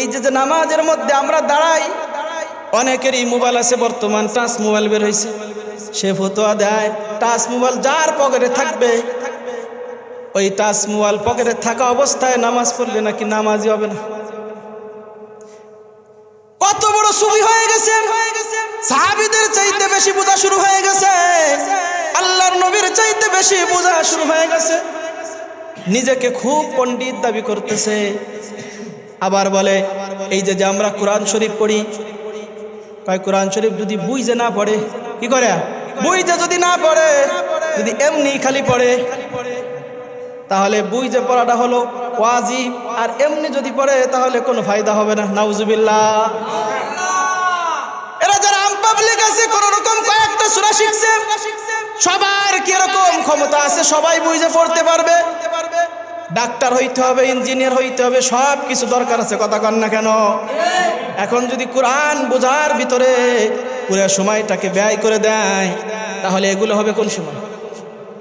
এই যে যে নামাজের মধ্যে আমরা দাঁড়াই, অনেকেরই মোবাইল আছে, বর্তমান টাচ মোবাইল বের হয়েছে সে ফতোয়া দেয়, টাচ মোবাইল যার পকেটে থাকবে, ওই টাচ মোবাইল পকেটে থাকা অবস্থায় নামাজ পড়লে নাকি নামাজই হবে না। কত বড় সুবি হয়ে গেছে। সাহাবিদের চাইতে বেশি বোঝা শুরু হয়ে গেছে। আল্লাহর নবীর চাইতে বেশি বোঝা শুরু হয়ে গেছে। নিজেকে খুব পণ্ডিত দাবি করতেছে। আবার বলে, এই যে যে আমরা কোরআন শরীফ পড়ি, কয় কোরআন শরীফ যদি বুঝে না পড়ে, কি করে? বুঝে যদি না পড়ে, যদি এমনি খালি পড়ে, তাহলে বুঝে পড়াটা হলো ওয়াজি আর এমনি যদি পড়ে, তাহলে কোনো ফায়দা হবে না। নাউজুবিল্লাহ। এরা যারা আম পাবলিক আছে কোন রকম কয়েকটা সূরা শিখছে, সবার কি রকম ক্ষমতা আছে? সবাই বুঝে পড়তে পারবে? ডাক্তার হইতে হবে, ইঞ্জিনিয়ার হইতে হবে, সব কিছু দরকার আছে, কথা কন না কেন? এখন যদি কোরআন বোঝার ভিতরে পুরো সময়টাকে ব্যয় করে দেয়, তাহলে এগুলো হবে কোন সময়?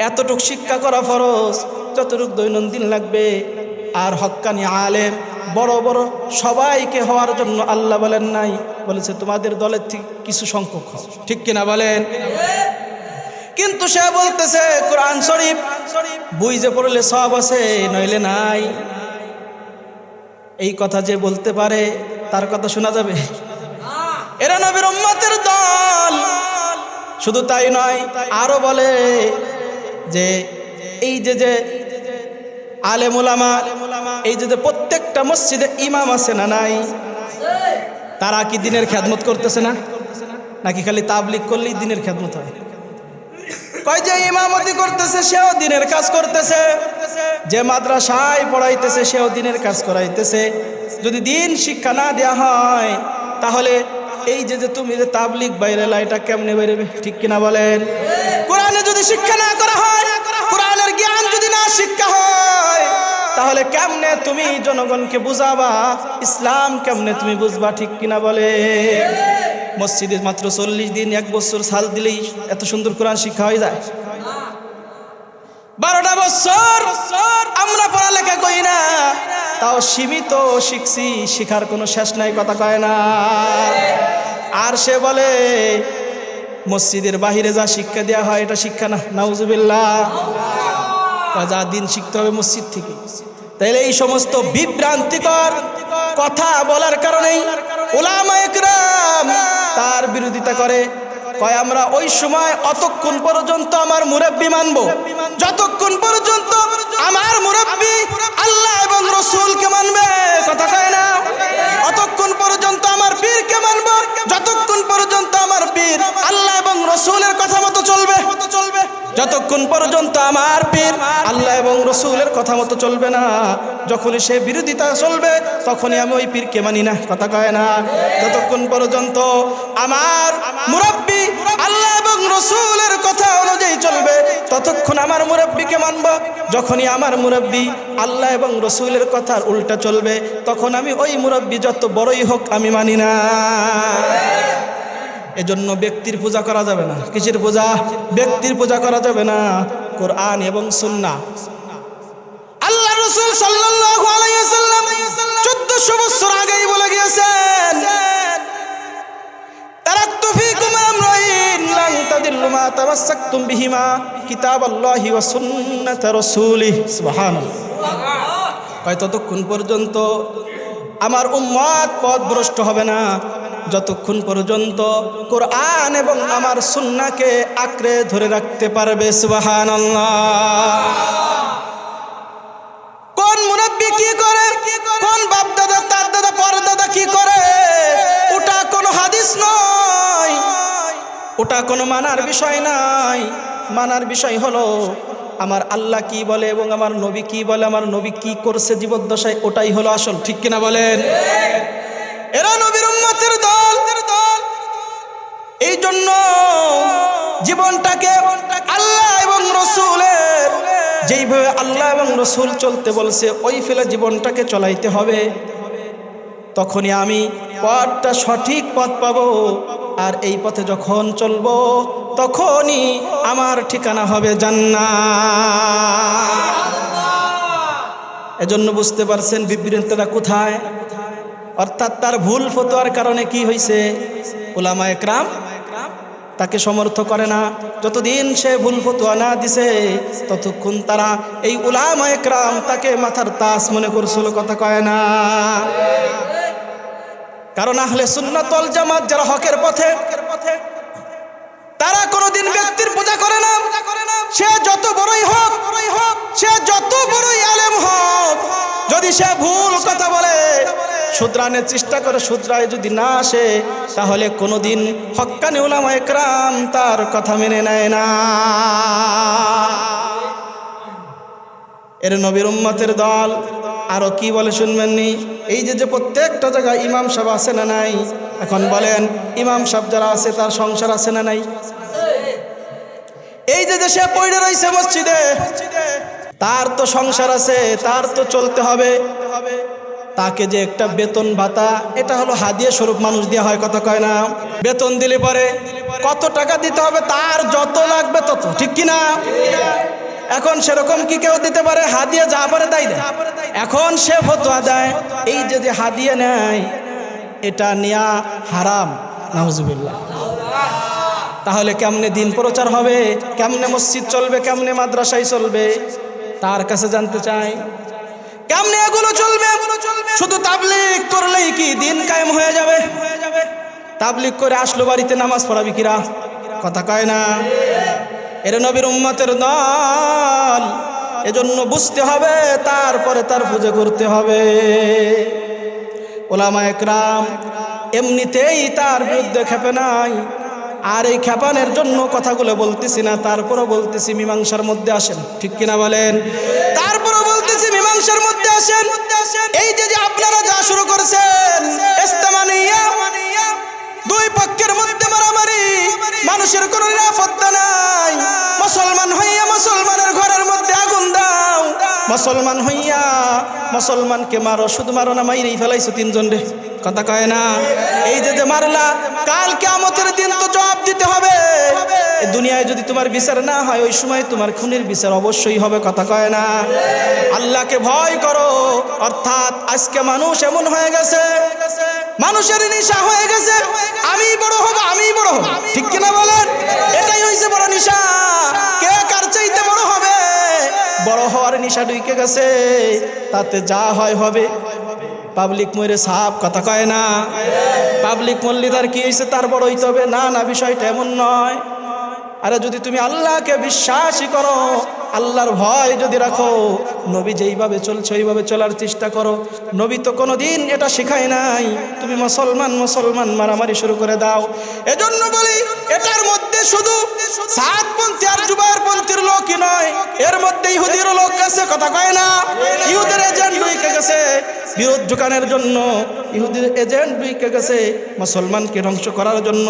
এতটুক শিক্ষা করা ফরজ, যতটুক দৈনন্দিন লাগবে। আর হক্কানি আলেম, বড় বড় সবাইকে হওয়ার জন্য আল্লাহ বলেন নাই, বলেছে তোমাদের দলের থেকে কিছু সংখ্যক। ঠিক কিনা বলেন? কিন্তু সে বলতেছে, কোরআন শরীফ, বই যে পড়লে সব আছে, নইলে নাই। এই কথা যে বলতে পারে, তার কথা শোনা যাবে? এরা নবীর উম্মতের দল। শুধু তাই নয়, আরও বলে যে, এই যে যে আলেমুলামা এই যে যে প্রত্যেকটা মসজিদে ইমাম আছে না নাই, তারা কি দিনের খেদমত করতেছে না? নাকি খালি তাবলিক করলেই দিনের খেদমত হয়? কয় যে ইমামতি করতেছে, সেও দিনের কাজ করতেছে। যে মাদ্রাসায় পড়াইতেছে, সেও দিনের কাজ করাইতেছে। যদি দিন শিক্ষা না দেওয়া হয়, তাহলে এই যে যে তুমি যে তাবলিক বাইরে এটা কেমনে বেরোবে ঠিক কিনা বলেন? কোরআনে যদি শিক্ষা না করা হয়, কোরআনের জ্ঞান যদি না শিক্ষা হয়, তাহলে কেমনে তুমি জনগণকে বুঝাবা? ইসলাম কেমনে তুমি বুঝবা, ঠিক কিনা বলে মসজিদে মাত্র চল্লিশ দিন, এক বছর সাল দিলেই এত সুন্দর কোরআন শিক্ষা হয়ে যায়। বারোটা বছর আমরা পড়ালেখা করি না, তাও সীমিত শিখছি, শিখার কোনো শেষ নাই, কথা কয় না। আর সে বলে, মসজিদের বাহিরে যা শিক্ষা দেওয়া হয়, এটা শিক্ষা না, নাউজুবিল্লাহ। যা দিন শিখতে হবে মসজিদ থেকে। তাইলে এই সমস্ত বিভ্রান্তিকর কথা বলার কারণেই ওলামা একরাম তার বিরোধিতা করে। কয়, আমরা ওই সময় অতক্ষণ পর্যন্ত আমার মুরব্বী মানব। যতক্ষণ পর্যন্ত আমার মুরব্বী আল্লাহ এবং রসুলকে মানবে, কথা কয় না। অতক্ষণ পর্যন্ত আমার পীরকে মানব। যতক্ষণ পর্যন্ত আমার পীর আল্লাহ এবং রসুলের কথা মতো চলবে চলবে যতক্ষণ পর্যন্ত আমার পীর আল্লাহ এবং রসুলের কথা মতো চলবে না, যখনই সে বিরোধিতা চলবে, তখনই আমি ওই পীরকে মানি না, কথা কয় না। যতক্ষণ পর্যন্ত আমার মুরব্বী আল্লাহ এবং রসুলের কথা অনুযায়ী চলবে, ততক্ষণ আমার মুরব্বীকে মানব। যখনই আমার মুরব্বী আল্লাহ এবং রসুলের কথার উল্টা চলবে, তখন আমি ওই মুরব্বী যত বড়ই হোক আমি মানি না। এজন্য ব্যক্তির পূজা করা যাবে না। কিসের পূজা? ব্যক্তির পূজা করা যাবে না। কোরআন এবং সুন্না আল্লাহ রসুল সাল্লাল্লাহু আলাইহি ওয়াসাল্লাম 1400 বছর আগেই বলে গিয়েছেন মা কয়, ততক্ষণ পর্যন্ত আমার উম্মত পথ ভ্রষ্ট হবে না। যতক্ষণ পর্যন্ত কোরআন এবং আমার সুন্নাকে আঁকড়ে ধরে রাখতে পারবে সুবাহান কোন কি করে? কোন তার দাদা পর দাদা কি করে? ওটা কোনো হাদিস নয়, ওটা মানার বিষয় নাই। মানার বিষয় হলো, আমার আল্লাহ কি বলে এবং আমার নবী কি বলে, আমার নবী কি করছে জীবদ্দশায়, ওটাই হলো আসল। ঠিক কিনা বলেন? এরা নবীর উম্মতের দল। এই জন্য জীবনটাকে আল্লাহ এবং রসুলের, যেইভাবে আল্লাহ এবং রসুল চলতে বলছে, ওই ফেলে জীবনটাকে চলাইতে হবে। তখনই আমি পথটা সঠিক পথ পাবো, আর এই পথে যখন চলবো, তখনই আমার ঠিকানা হবে জান্নাত। এজন্য বুঝতে পারছেন বিভ্রান্তটা কোথায়? অর্থাৎ তার ভুল ফতোয়ার কারণে কি হয়েছে ওলামা একরাম তাকে সমর্থ করে না। যতদিন সে ভুল ফতুয়া না দিছে, ততক্ষণ তারা এই উলামা একরাম তাকে মাথার তাস মনে করছিল, কথা কয় না। কারণ আহলে সুন্নাতল জামাত যারা হকের পথে, তারা কোনোদিন ব্যক্তির পূজা করে না। সে যত বড়ই হোক, সে যত বড়ই আলেম হোক, যদি সে ভুল কথা বলে শুধরানোর চেষ্টা করে শুধরায় যদি না আসে, তাহলে কোনোদিন হক্কানি উলামা একরাম তার কথা মেনে নেয় না। এর নবীর উম্মতের দল, আরও কি বলে শুনবেননি? এই যে যে প্রত্যেকটা জায়গায় ইমাম সাহেব আছে না নাই? এখন বলেন, ইমাম সাহেব যারা আছে, তার সংসার আছে না নাই? এই যে যে সে পড়ে রয়েছে মসজিদে, তার তো সংসার আছে, তার তো চলতে হবে। তাকে যে একটা বেতন ভাতা, এটা হলো হাদিয়া স্বরূপ মানুষ দেওয়া হয়, কথা কয় না? বেতন দিলে পরে কত টাকা দিতে হবে, তার যত লাগবে তত, ঠিক কি না এখন সেরকম কি কেউ দিতে পারে? হাদিয়া যা পারে তাই দেয়। এখন সে ফতোয়া দেয়, এই যে যে হাদিয়া নেয়, এটা নেয়া হারাম নাহজুবিল্লাহ তাহলে কেমনে দিন প্রচার হবে? কেমনে মসজিদ চলবে? কেমনে মাদ্রাসায় চলবে? তার কাছে জানতে চাই। কেমনে এগুলো চলবে? শুধু তাবলিক করলেই কি দিন কায়েম হয়ে যাবে? তাবলিক করে আসলো বাড়িতে নামাজ পড়াবি কিরা? কথা কয় না? এর নবীর উম্মতের দল, এজন্য বুঝতে হবে, তারপরে তার পুজো করতে হবে। ওলামা একরাম এমনিতেই তার বিরুদ্ধে খেপে নাই, আর এই খেপানের জন্য কথাগুলো বলতেছি না, তারপরও বলতেছি মীমাংসার মধ্যে আসেন। ঠিক কিনা বলেন? তারপরও বলতেছি মীমাংসার মধ্যে আসেন। এই যে আপনারা যা শুরু করেছেন দুই পক্ষের মধ্যে মারামারি, মানুষের কোনো নিরাপত্তা নাই। মুসলমান হইয়া মুসলমানের ঘরের মধ্যে আগুন দাও। মুসলমান হইয়া মুসলমানকে মারো, শুধু মারো না, মাইরেই ফেলাইছো তিনজন রে। কথা কয় না? এই যে যে মারলা, কাল কেমতের দিন তো জবাব দিতে হবে। দুনিয়ায় যদি তোমার বিচার না হয়, ওই সময় তোমার খুনের বিচার অবশ্যই হবে, কথা কয় না। আল্লাহকে ভয় করো। অর্থাৎ আজকে মানুষ এমন হয়ে গেছে, মানুষের নিশা হয়ে গেছে, আমি বড় হব, আমি বড় হব। ঠিক কিনা বলেন? এটাই হয়েছে বড় নিশা। কে কার চাইতে বড় হবে? বড় হওয়ার নিশা ঢুকে গেছে, তাতে যা হয় হবে। পাবলিক মরে সাপ, কথা কয় না? পাবলিক মরলে তার কি হয়েছে তার বড় হইতে হবে। না না, বিষয়টা এমন নয়। আরে যদি তুমি আল্লাহকে বিশ্বাসই করো, আল্লাহর ভয় যদি রাখো, নবী যেইভাবে চলছে, ওইভাবে চলার চেষ্টা করো। নবী তো কোনো দিন এটা শেখায় নাই। তুমি মুসলমান মুসলমান মারামারি শুরু করে দাও। এজন্য বলি, এটার মধ্যে শুধু সাতপন্থী আর জুবাইর পন্থীর লোকই নয়, এর মধ্যে ইহুদিরও লোক আছে কথা কয় না? ইহুদের এজেন্ট ঢুকে গেছে। বিরোধ ঢুকানোর জন্য ইহুদির এজেন্ট ঢুকে গেছে, মুসলমানকে ধ্বংস করার জন্য।